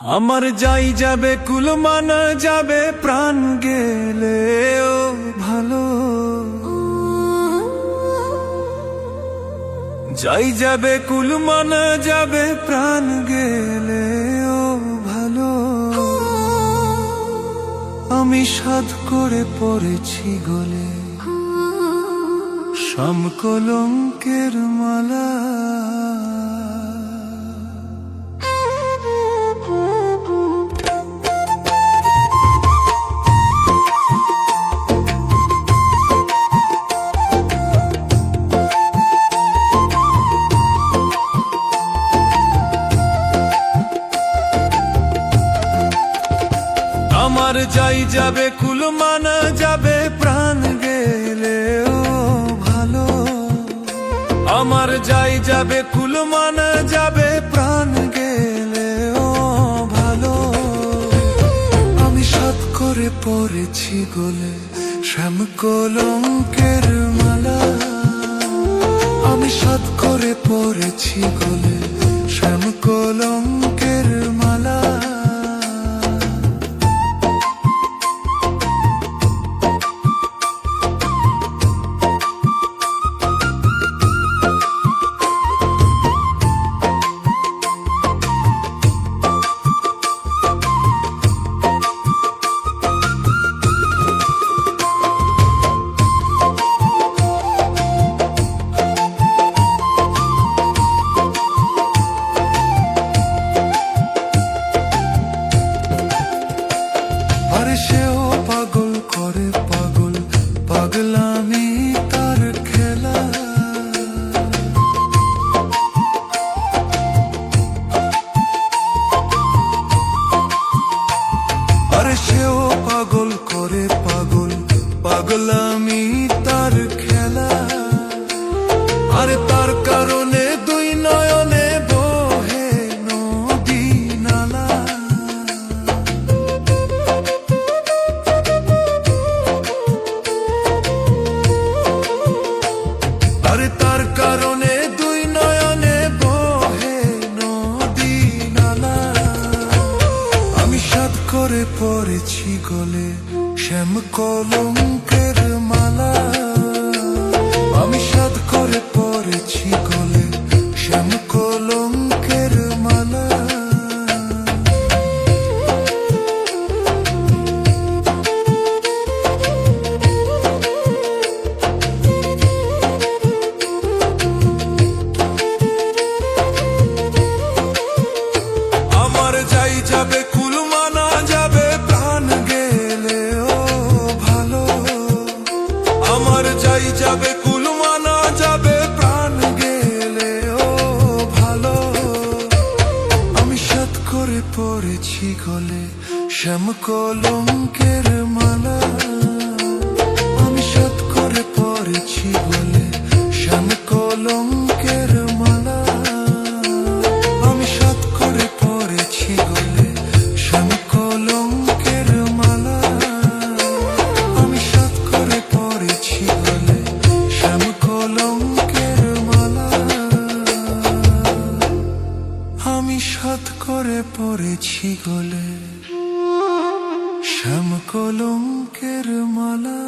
আমার যাই যাবে কুলমান যাবে, প্রাণ গেলে ও ভালো। যাই যাবে কুলমান যাবে, প্রাণ গেলে ও ভালো। আমি সাধ করে পড়েছি গলে। সমকলঙ্কের মালা। যাই যাবে, কুল মানা যাবে, প্রাণ গেলে ও ভালো। আমার যাই যাবে, কুল মানা যাবে, প্রাণ গেলে ও ভালো। আমি সাত করে পড়েছি গোলে, শ্যাম কলঙ্কের মালা। আমি সাত করে পড়েছি গোলে, শ্যাম কলঙ্কের আরে সেও পাগল করে পাগল খেলা আরে পড়েছি গলে শ্যাম কলঙ্কের মালা। আমি সাত করে পড়েছি পড়েছি গলে শ্যাম কলঙ্কের মালা। সাত করে পড়েছি গলে শ্যাম কলঙ্কের মালা